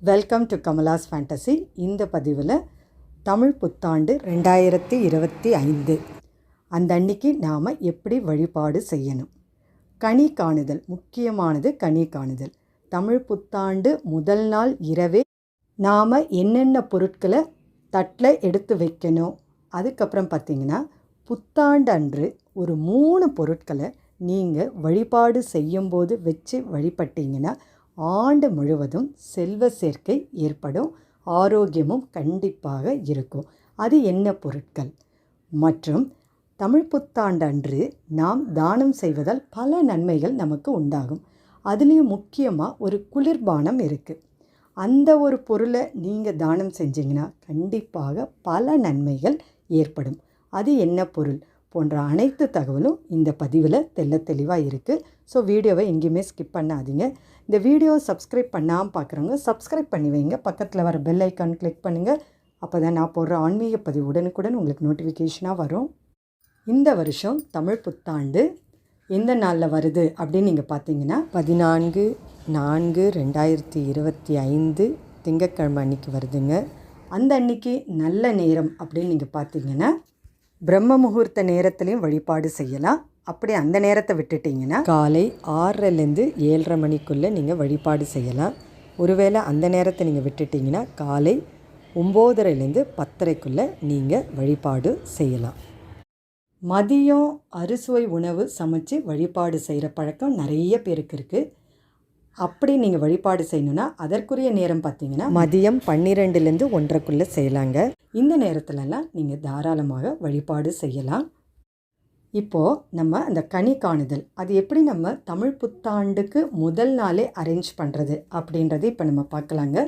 Welcome to Kamala's fantasy இந்த பதிவில் தமிழ் புத்தாண்டு ரெண்டாயிரத்தி இருபத்தி ஐந்து. அந்த அன்னைக்கு நாம் எப்படி வழிபாடு செய்யணும்? கனி காணுதல் முக்கியமானது கனி காணுதல். தமிழ் புத்தாண்டு முதல் நாள் இரவே நாம் என்னென்ன பொருட்களை தட்டில் எடுத்து வைக்கணும்? அதுக்கப்புறம் பார்த்திங்கன்னா புத்தாண்டு அன்று ஒரு மூணு பொருட்களை நீங்கள் வழிபாடு செய்யும்போது வச்சு வழிபட்டீங்கன்னா ஆண்டு முழுவதும் செல்வ சேர்க்கை ஏற்படும் ஆரோக்கியமும் கண்டிப்பாக இருக்கும். அது என்ன பொருட்கள்? மற்றும் தமிழ் புத்தாண்டு அன்று நாம் தானம் செய்வதால் பல நன்மைகள் நமக்கு உண்டாகும். அதுலேயும் முக்கியமாக ஒரு குளிர்பானம் இருக்குது அந்த ஒரு பொருளை நீங்கள் தானம் செஞ்சிங்கன்னா கண்டிப்பாக பல நன்மைகள் ஏற்படும். அது என்ன பொருள்? போன்ற அனைத்து தகவலும் இந்த பதிவில் தெள்ள தெளிவாக இருக்குது ஸோ வீடியோவை எங்கேயுமே ஸ்கிப் பண்ணாதீங்க. இந்த வீடியோவை சப்ஸ்கிரைப் பண்ணாமல் பார்க்குறவங்க சப்ஸ்கிரைப் பண்ணி வைங்க. பக்கத்தில் வர பெல் ஐக்கான் கிளிக் பண்ணுங்கள் அப்போ தான் நான் போடுற ஆன்மீக பதிவு உடனுக்குடன் உங்களுக்கு நோட்டிஃபிகேஷனாக வரும். இந்த வருஷம் தமிழ் புத்தாண்டு. எந்த நாளில் வருது அப்படின்னு நீங்கள் பார்த்தீங்கன்னா பதினான்கு நான்கு ரெண்டாயிரத்தி இருபத்தி ஐந்து திங்கட்கிழமை அன்னைக்கு வருதுங்க. அந்த அன்னைக்கு நல்ல நேரம் அப்படின்னு நீங்கள் பார்த்தீங்கன்னா பிரம்ம முகூர்த்த நேரத்துலையும் வழிபாடு செய்யலாம். அப்படி அந்த நேரத்தை விட்டுட்டிங்கன்னா காலை ஆறரைலேருந்து ஏழரை மணிக்குள்ளே நீங்கள் வழிபாடு செய்யலாம். ஒருவேளை அந்த நேரத்தை நீங்கள் விட்டுட்டிங்கன்னா காலை ஒம்போதரைலேருந்து பத்தரைக்குள்ளே நீங்கள் வழிபாடு செய்யலாம். மதியம் அறுசுவை உணவு சமைச்சு வழிபாடு செய்கிற பழக்கம் நிறைய பேருக்கு இருக்குது அப்படி நீங்கள் வழிபாடு செய்யணுன்னா அதற்குரிய நேரம் பார்த்தீங்கன்னா மதியம் பன்னிரெண்டுலேருந்து ஒன்றரைக்குள்ளே செய்யலாங்க. இந்த நேரத்துலலாம் நீங்கள் தாராளமாக வழிபாடு செய்யலாம். இப்போது நம்ம அந்த கனி காணுதல் அது எப்படி நம்ம தமிழ் புத்தாண்டுக்கு முதல் நாளே அரேஞ்ச் பண்ணுறது அப்படின்றது இப்போ நம்ம பார்க்கலாங்க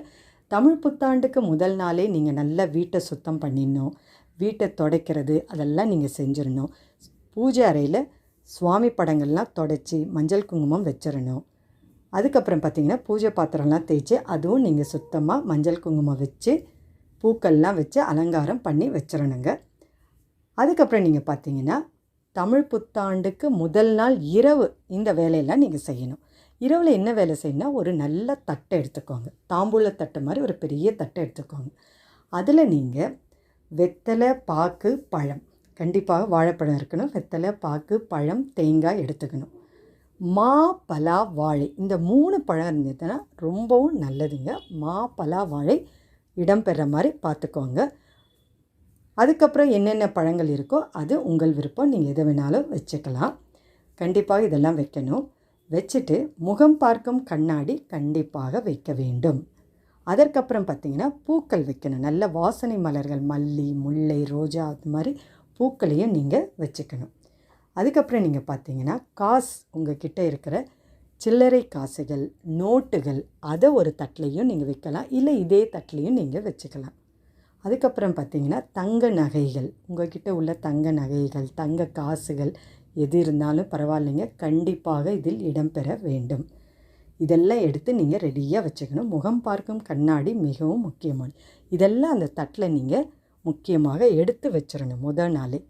தமிழ் புத்தாண்டுக்கு முதல் நாளே நீங்கள் நல்லா வீட்டை சுத்தம் பண்ணிடணும் வீட்டை துடைக்கிறது அதெல்லாம் நீங்கள் செஞ்சிடணும். பூஜை அறையில் சுவாமி படங்கள்லாம் தொடச்சி மஞ்சள் குங்குமம் வச்சிடணும். அதுக்கப்புறம் பார்த்திங்கன்னா பூஜை பாத்திரம்லாம் தேய்ச்சி அதுவும் நீங்கள் சுத்தமாக மஞ்சள் குங்குமம் வச்சு பூக்கள்லாம் வச்சு அலங்காரம் பண்ணி வச்சிடணுங்க அதுக்கப்புறம் நீங்கள் பார்த்தீங்கன்னா தமிழ் புத்தாண்டுக்கு முதல் நாள் இரவு இந்த வேலையெல்லாம் நீங்கள் செய்யணும். இரவில் என்ன வேலை செய்யணும்னா ஒரு நல்ல தட்டை எடுத்துக்கோங்க. தாம்பூல தட்டை மாதிரி ஒரு பெரிய தட்டை எடுத்துக்கோங்க. அதில் நீங்கள் வெத்தலை பாக்கு பழம். கண்டிப்பாக வாழைப்பழம் இருக்கணும். வெத்தலை பாக்கு பழம் தேங்காய் எடுத்துக்கணும். மா பலா வாழை. இந்த மூணு பழம் இருந்ததுன்னா ரொம்பவும் நல்லதுங்க. மா பலா வாழை இடம்பெற மாதிரி பார்த்துக்கோங்க. அதுக்கப்புறம் என்னென்ன பழங்கள் இருக்கோ அது உங்கள் விருப்பம். நீங்கள் எதை வேணாலும் வச்சுக்கலாம். கண்டிப்பாக இதெல்லாம் வைக்கணும். வச்சுட்டு முகம் பார்க்கும் கண்ணாடி கண்டிப்பாக வைக்க வேண்டும். அதற்கப்புறம் பார்த்திங்கன்னா பூக்கள் வைக்கணும். நல்ல வாசனை மலர்கள் மல்லி முல்லை ரோஜா அது மாதிரி பூக்களையும் நீங்கள் வச்சுக்கணும். அதுக்கப்புறம் நீங்கள் பார்த்தீங்கன்னா காசு உங்கள் கிட்டே இருக்கிற சில்லறை காசுகள் நோட்டுகள் அதை ஒரு தட்டிலையும் நீங்கள் வைக்கலாம். இல்லை இதே தட்டிலையும் நீங்கள் வச்சுக்கலாம். அதுக்கப்புறம் பார்த்தீங்கன்னா தங்க நகைகள். உங்கள்கிட்ட உள்ள தங்க நகைகள் தங்க காசுகள் எது இருந்தாலும் பரவாயில்லைங்க. கண்டிப்பாக இதில் இடம்பெற வேண்டும். இதெல்லாம் எடுத்து நீங்கள் ரெடியாக வச்சுக்கணும். முகம் பார்க்கும் கண்ணாடி மிகவும் முக்கியமான இதெல்லாம் அந்த தட்டில் நீங்கள் முக்கியமாக எடுத்து வச்சிடணும் முதல் நாளே.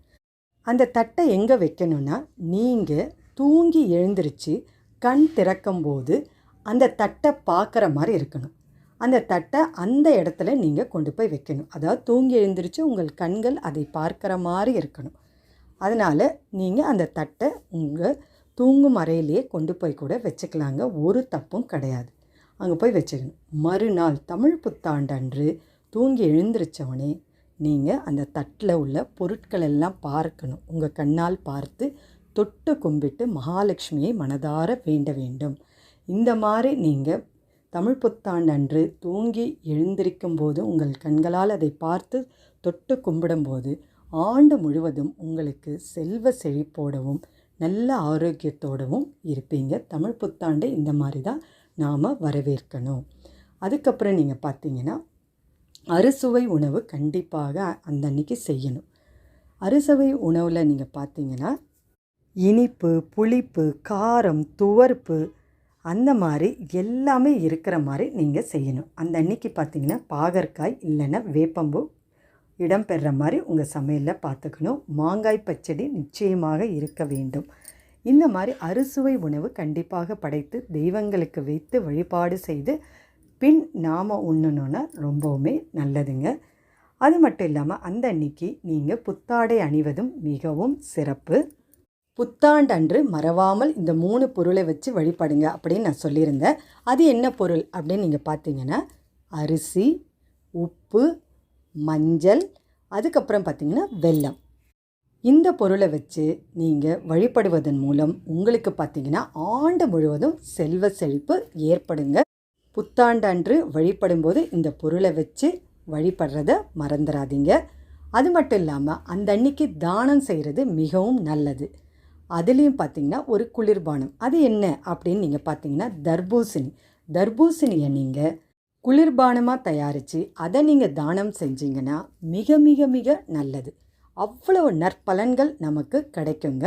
அந்த தட்டை எங்கே வைக்கணும்னா நீங்கள் தூங்கி எழுந்திரிச்சு கண் திறக்கும்போது அந்த தட்டை பார்க்குற மாதிரி இருக்கணும். அந்த தட்டை அந்த இடத்துல நீங்கள் கொண்டு போய் வைக்கணும். அதாவது தூங்கி எழுந்திரிச்சு உங்கள் கண்கள் அதை பார்க்குற மாதிரி இருக்கணும். அதனால் நீங்கள் அந்த தட்டை உங்கள் தூங்கும் அறையிலேயே கொண்டு போய் கூட வச்சுக்கலாங்க. ஒரு தப்பும் கிடையாது. அங்கே போய் வச்சுக்கணும். மறுநாள் தமிழ் புத்தாண்டன்று தூங்கி எழுந்திரிச்சவனே நீங்கள் அந்த தட்டில் உள்ள பொருட்கள் எல்லாம் பார்க்கணும். உங்கள் கண்ணால் பார்த்து தொட்டு கும்பிட்டு மகாலட்சுமியை மனதார வேண்ட வேண்டும். இந்த மாதிரி நீங்கள் தமிழ் புத்தாண்டு அன்று தூங்கி எழுந்திருக்கும் போது உங்கள் கண்களால் அதை பார்த்து தொட்டு கும்பிடும்போது ஆண்டு முழுவதும் உங்களுக்கு செல்வ செழிப்போடவும் நல்ல ஆரோக்கியத்தோடவும் இருப்பீங்க. தமிழ் புத்தாண்டு இந்த மாதிரி தான் நாம் வரவேற்கணும். அதுக்கப்புறம் நீங்கள் பார்த்தீங்கன்னா அறுசுவை உணவு கண்டிப்பாக அந்த அன்னைக்கு செய்யணும். அறுசுவை உணவில் நீங்கள் பார்த்தீங்கன்னா இனிப்பு புளிப்பு காரம் துவர்ப்பு அந்த மாதிரி எல்லாமே இருக்கிற மாதிரி நீங்கள் செய்யணும். அந்த அன்னைக்கு பார்த்தீங்கன்னா பாகற்காய் இல்லைன்னா வேப்பம்பூ இடம்பெறுற மாதிரி உங்கள் சமையலில் பார்த்துக்கணும் மாங்காய் பச்சடி நிச்சயமாக இருக்க வேண்டும். இந்த மாதிரி அறுசுவை உணவு கண்டிப்பாக படைத்து தெய்வங்களுக்கு வைத்து வழிபாடு செய்து பின் நாம் உண்ணணுன்னா ரொம்பவுமே நல்லதுங்க. அது மட்டும் இல்லாமல் அந்த அன்னைக்கு நீங்கள் புத்தாடை அணிவதும் மிகவும் சிறப்பு. புத்தாண்டன்று மறவாமல் இந்த மூணு பொருளை வச்சு வழிபடுங்க அப்படின்னு நான் சொல்லியிருந்தேன். அது என்ன பொருள் அப்படின்னு நீங்கள் பார்த்தீங்கன்னா அரிசி உப்பு மஞ்சள் அதுக்கப்புறம் பார்த்தீங்கன்னா வெல்லம். இந்த பொருளை வச்சு நீங்கள் வழிபடுவதன் மூலம் உங்களுக்கு பார்த்தீங்கன்னா ஆண்டு முழுவதும் செல்வ செழிப்பு ஏற்படுங்க. புத்தாண்டன்று வழிபடும்போது இந்த பொருளை வச்சு வழிபடுறத மறந்துடாதீங்க அது மட்டும் இல்லாமல் அந்த அன்னைக்கு தானம் செய்கிறது மிகவும் நல்லது. அதுலேயும் பார்த்தீங்கன்னா ஒரு குளிர்பானம். அது என்ன அப்படின்னு நீங்கள் பார்த்தீங்கன்னா தர்பூசணி. தர்பூசணியை நீங்கள் குளிர்பானமாக தயாரித்து அதை நீங்கள் தானம் செஞ்சீங்கன்னா மிக மிக மிக நல்லது. அவ்வளோ நற்பலன்கள் நமக்கு கிடைக்குங்க.